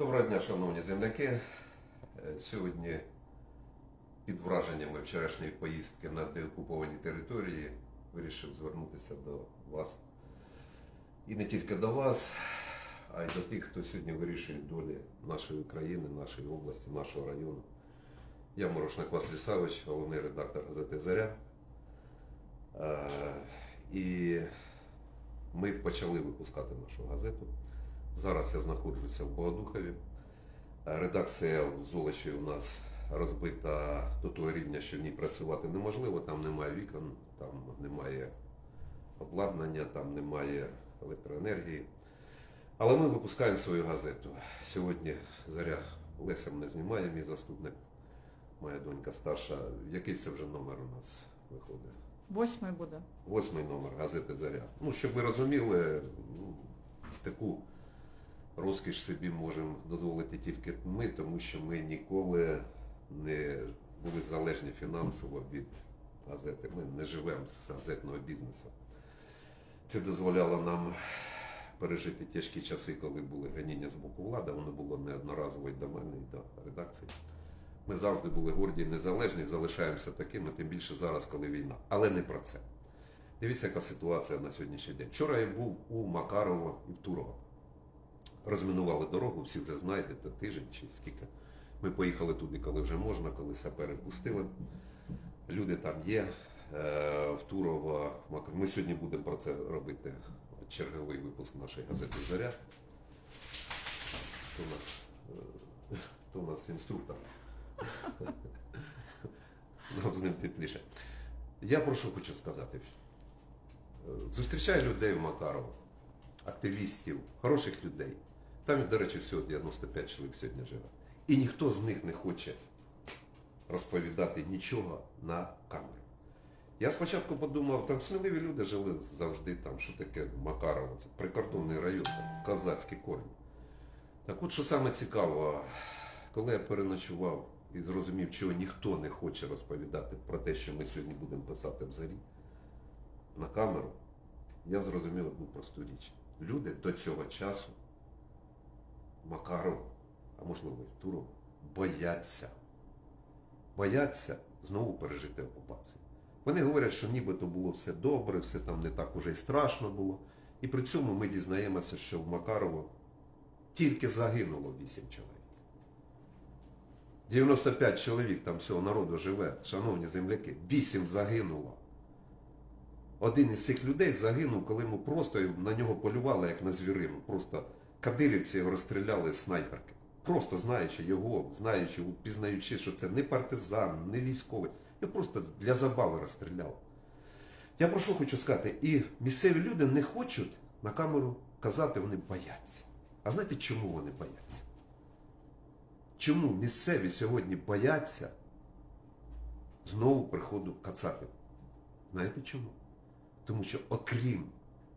Доброго дня, шановні земляки. Е, Сьогодні під враженнями вчорашньої поїздки на деокуповані території вирішив звернутися до вас. І не тільки до вас, а й до тих, хто сьогодні вирішує долі нашої країни, нашої області, нашого району. Я Морошник Василь Савич, головний редактор газети Заря. Е, І ми почали випускати нашу газету. Зараз я знаходжуся в Богодухові. Е, Редакція в Золочі у нас розбита до того рівня, що в ній працювати неможливо. Там немає вікон, там немає обладнання, там немає електроенергії. Але ми випускаємо свою газету. Сьогодні заря Леся мене знімає, мій заступник, моя донька старша. Який це вже номер у нас виходить? Восьмий буде. Восьмий номер газети Заря. Ну, щоб ви розуміли, ну, таку розкіш собі можемо дозволити тільки ми, тому що ми ніколи не були залежні фінансово від газети. Ми не живемо з газетного бізнесу. Це дозволяло нам пережити тяжкі часи, коли були ганіння з боку влади. Воно було неодноразово і до мене, і до редакції. Ми завжди були горді і незалежні, залишаємося такими, тим більше зараз, коли війна. Але не про це. Дивіться, яка ситуація на сьогоднішній день. Вчора я був у Макарова і в Турова. Розмінували дорогу, всі вже знаєте, тиждень чи скільки. Ми поїхали туди, коли вже можна, коли сапери пустили. Люди там є. Е, В Макар... Ми сьогодні будемо про це робити. Черговий випуск нашої газети Заря. Хто у нас, е, хто у нас інструктор? Нам з ним тепліше. Я про що хочу сказати. Е, Зустрічаю людей в Макарово, активістів, хороших людей. Там, до речі, всього 95 чоловік сьогодні живе. І ніхто з них не хоче розповідати нічого на камеру. Я спочатку подумав, там сміливі люди жили завжди там, що таке Макарово, це прикордонний район, там, козацькі корні. Так от, що саме цікаво, коли я переночував і зрозумів, чого ніхто не хоче розповідати про те, що ми сьогодні будемо писати в зарі на камеру, я зрозумів одну просту річ. Люди до цього часу Макарова, а можливо і Турова, бояться. Бояться знову пережити окупацію. Вони говорять, що нібито було все добре, все там не так уже й страшно було. І при цьому ми дізнаємося, що в Макарово тільки загинуло 8 чоловік. 95 чоловік там всього народу живе, шановні земляки, 8 загинуло. Один із цих людей загинув, коли ми просто на нього полювали, як на звірину. Просто кадирівці його розстріляли снайперки. Просто знаючи його, знаючи, пізнаючи, що це не партизан, не військовий. Його просто для забави розстріляли. Я про що хочу сказати? І місцеві люди не хочуть на камеру казати, вони бояться. А знаєте, чому вони бояться? Чому місцеві сьогодні бояться знову приходу кацапів? Знаєте чому? Тому що окрім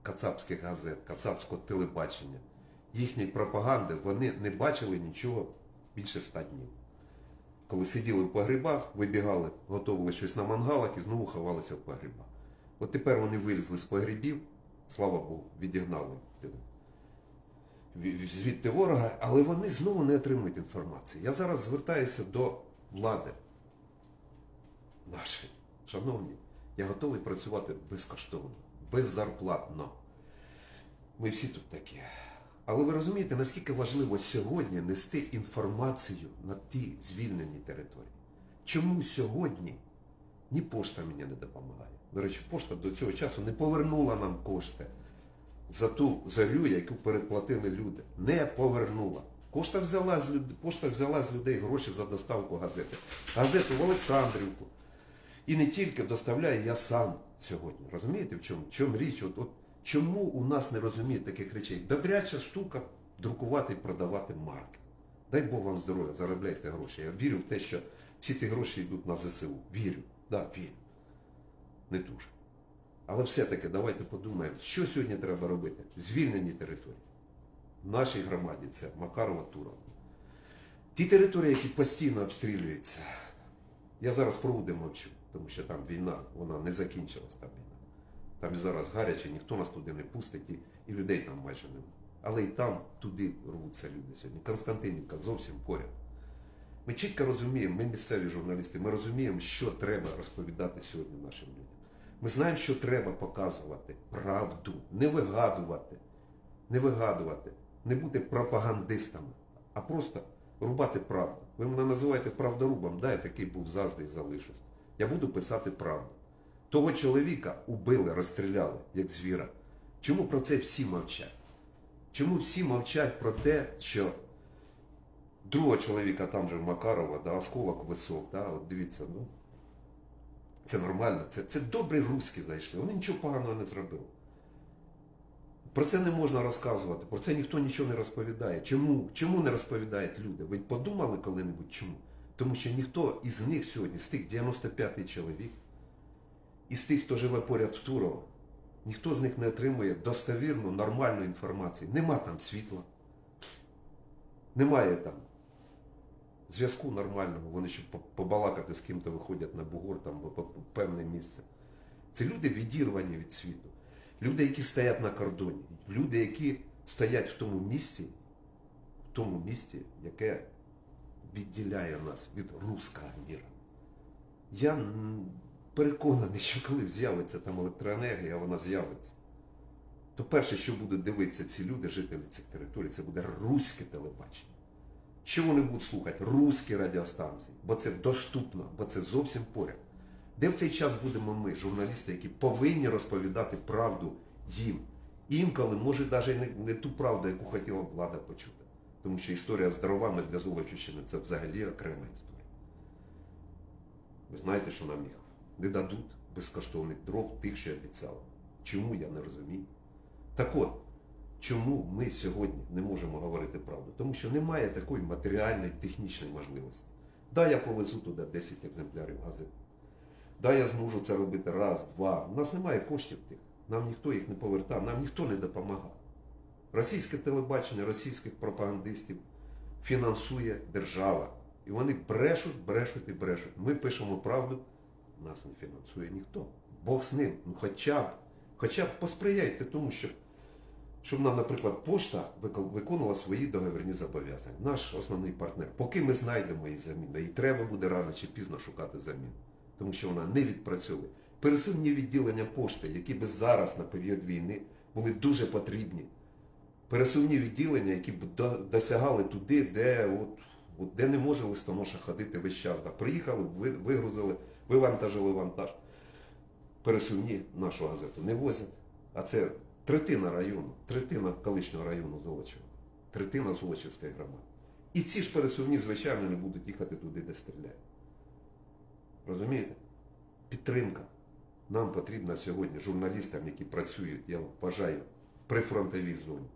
кацапських газет, кацапського телебачення, їхньої пропаганди, вони не бачили нічого більше ста днів. Коли сиділи в погрібах, вибігали, готували щось на мангалах і знову ховалися в погрібах. От тепер вони вилізли з погрібів, слава Богу, відігнали ві- звідти ворога, але вони знову не отримують інформації. Я зараз звертаюся до влади нашої. Шановні, я готовий працювати безкоштовно, беззарплатно. Ми всі тут такі. Але ви розумієте, наскільки важливо сьогодні нести інформацію на ті звільнені території? Чому сьогодні ні пошта мені не допомагає? До речі, пошта до цього часу не повернула нам кошти за ту зарю, яку передплатили люди. Не повернула. Кошта взяла з люд... Пошта взяла з людей гроші за доставку газети. Газету в Олександрівку. І не тільки доставляю я сам сьогодні. Розумієте, в чому, в чому річ? От, от, чому у нас не розуміють таких речей? Добряча штука друкувати і продавати марки. Дай Бог вам здоров'я, заробляйте гроші. Я вірю в те, що всі ті гроші йдуть на ЗСУ. Вірю. Да, вірю. Не дуже. Але все-таки давайте подумаємо, що сьогодні треба робити? Звільнені території. В нашій громаді це Макарова Турова. Ті території, які постійно обстрілюються, я зараз про Уди мовчу, тому що там війна, вона не закінчилась та війна. Там і зараз гаряче, ніхто нас туди не пустить, і, і людей там майже немає. Але і там туди рвуться люди сьогодні. Константинівка зовсім поряд. Ми чітко розуміємо, ми місцеві журналісти, ми розуміємо, що треба розповідати сьогодні нашим людям. Ми знаємо, що треба показувати правду, не вигадувати, не вигадувати, не бути пропагандистами, а просто рубати правду. Ви мене називаєте правдорубом, да, я такий був завжди і залишусь. Я буду писати правду. Того чоловіка убили, розстріляли, як звіра. Чому про це всі мовчать? Чому всі мовчать про те, що другого чоловіка там же в Макарова, да, осколок висок, да, от дивіться, ну, це нормально, це, це добрі руски зайшли, вони нічого поганого не зробили. Про це не можна розказувати, про це ніхто нічого не розповідає. Чому? Чому не розповідають люди? Ви подумали коли-небудь чому? Тому що ніхто із них сьогодні, з тих 95 чоловік, із тих, хто живе поряд в Турово, ніхто з них не отримує достовірну, нормальну інформацію. Нема там світла, немає там зв'язку нормального. Вони щоб побалакати з ким-то виходять на бугор там в певне місце. Це люди відірвані від світу. Люди, які стоять на кордоні, люди, які стоять в тому місці, в тому місці, яке відділяє нас від руського міра. Я переконаний, що коли з'явиться там електроенергія, вона з'явиться. То перше, що будуть дивитися ці люди, жителі цих територій, це буде руське телебачення. Що вони будуть слухати? Руські радіостанції, бо це доступно, бо це зовсім поряд. Де в цей час будемо ми, журналісти, які повинні розповідати правду їм? Інколи, може, навіть не, не ту правду, яку хотіла влада почути. Тому що історія з дровами для Золочівщини це взагалі окрема історія. Ви знаєте, що нам їх не дадуть безкоштовних дров тих, що обіцяли. Чому я не розумію? Так от, чому ми сьогодні не можемо говорити правду? Тому що немає такої матеріальної, технічної можливості. Да, я повезу туди 10 екземплярів газет. Да, я зможу це робити раз, два. У нас немає коштів тих. Нам ніхто їх не повертав, нам ніхто не допомагав. Російське телебачення, російських пропагандистів фінансує держава. І вони брешуть, брешуть і брешуть. Ми пишемо правду, нас не фінансує ніхто. Бог з ним. Ну хоча б, хоча б посприяйте тому, щоб, щоб нам, наприклад, пошта виконувала свої договірні зобов'язання. Наш основний партнер. Поки ми знайдемо її заміну, і треба буде рано чи пізно шукати заміну, тому що вона не відпрацьовує. Пересувні відділення пошти, які би зараз на період війни були дуже потрібні. Пересувні відділення, які б досягали туди, де, от, от, де не може листоноша ходити весь час. Приїхали, ви- вигрузили, вивантажили вантаж. Пересувні нашу газету не возять. А це третина району, третина колишнього району Золочева, третина Золочівської громади. І ці ж пересувні, звичайно, не будуть їхати туди, де стріляють. Розумієте? Підтримка. Нам потрібна сьогодні журналістам, які працюють, я вважаю, при фронтовій зоні.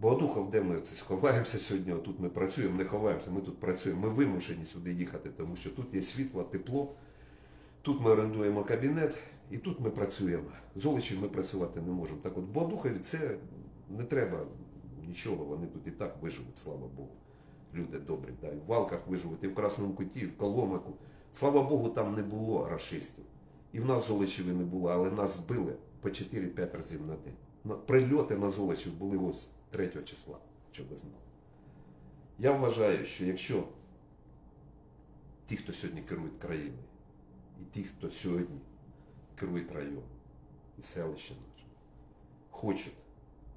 Богодухов, де ми це сховаємося сьогодні, тут ми працюємо, не ховаємося, ми тут працюємо. Ми вимушені сюди їхати, тому що тут є світло, тепло, тут ми орендуємо кабінет і тут ми працюємо. В Золочі ми працювати не можемо. Так от Богодухові це не треба нічого, вони тут і так виживуть, слава Богу. Люди добрі, да, і в Валках виживуть, і в Красному Куті, і в Коломику. Слава Богу, там не було рашистів. І в нас Золочеві не було, але нас збили по 4-5 разів на день. Прильоти на Золочів були ось 3 числа, щоб ви знали. Я вважаю, що якщо ті, хто сьогодні керують країною, і ті, хто сьогодні керують районом і селище наше, хочуть,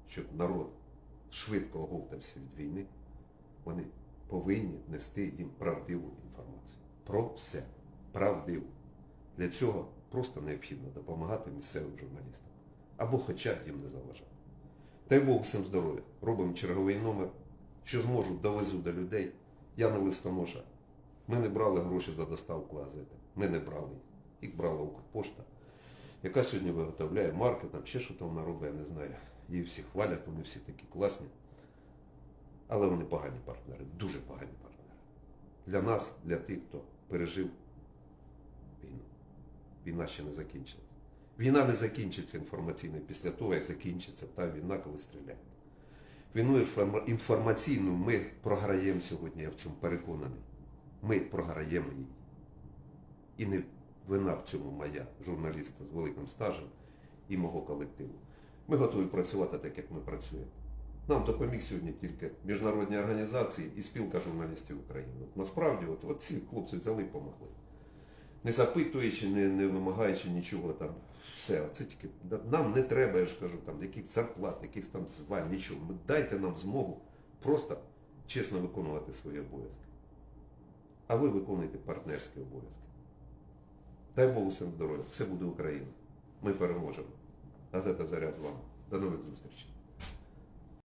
щоб народ швидко оговтався від війни, вони повинні нести їм правдиву інформацію. Про все. Правдиву. Для цього просто необхідно допомагати місцевим журналістам. Або хоча б їм не заважати. Дай Бог всім здоров'я. Робимо черговий номер. Що зможу, довезу до людей. Я не листоноша. Ми не брали гроші за доставку газети. Ми не брали їх. Їх брала Укрпошта, яка сьогодні виготовляє марки, там ще що там вона робить, я не знаю. Її всі хвалять, вони всі такі класні. Але вони погані партнери, дуже погані партнери. Для нас, для тих, хто пережив війну. Війна ще не закінчилась. Війна не закінчиться інформаційно після того, як закінчиться та війна, коли стріляють. Війну інформаційну ми програємо сьогодні, я в цьому переконаний. Ми програємо її. І не вина в цьому моя, журналіста з великим стажем і мого колективу. Ми готові працювати так, як ми працюємо. Нам допоміг сьогодні тільки міжнародні організації і спілка журналістів України. Насправді, от, от ці хлопці взяли і помогли. Не запитуючи, не, не вимагаючи нічого там. Все, це тільки нам не треба, я ж кажу, там якихось зарплат, якихось там звань, нічого. Дайте нам змогу просто чесно виконувати свої обов'язки. А ви виконуєте партнерські обов'язки. Дай Богу всім здоров'я, все буде Україна. Ми переможемо. Газета Заря з вами. До нових зустрічей.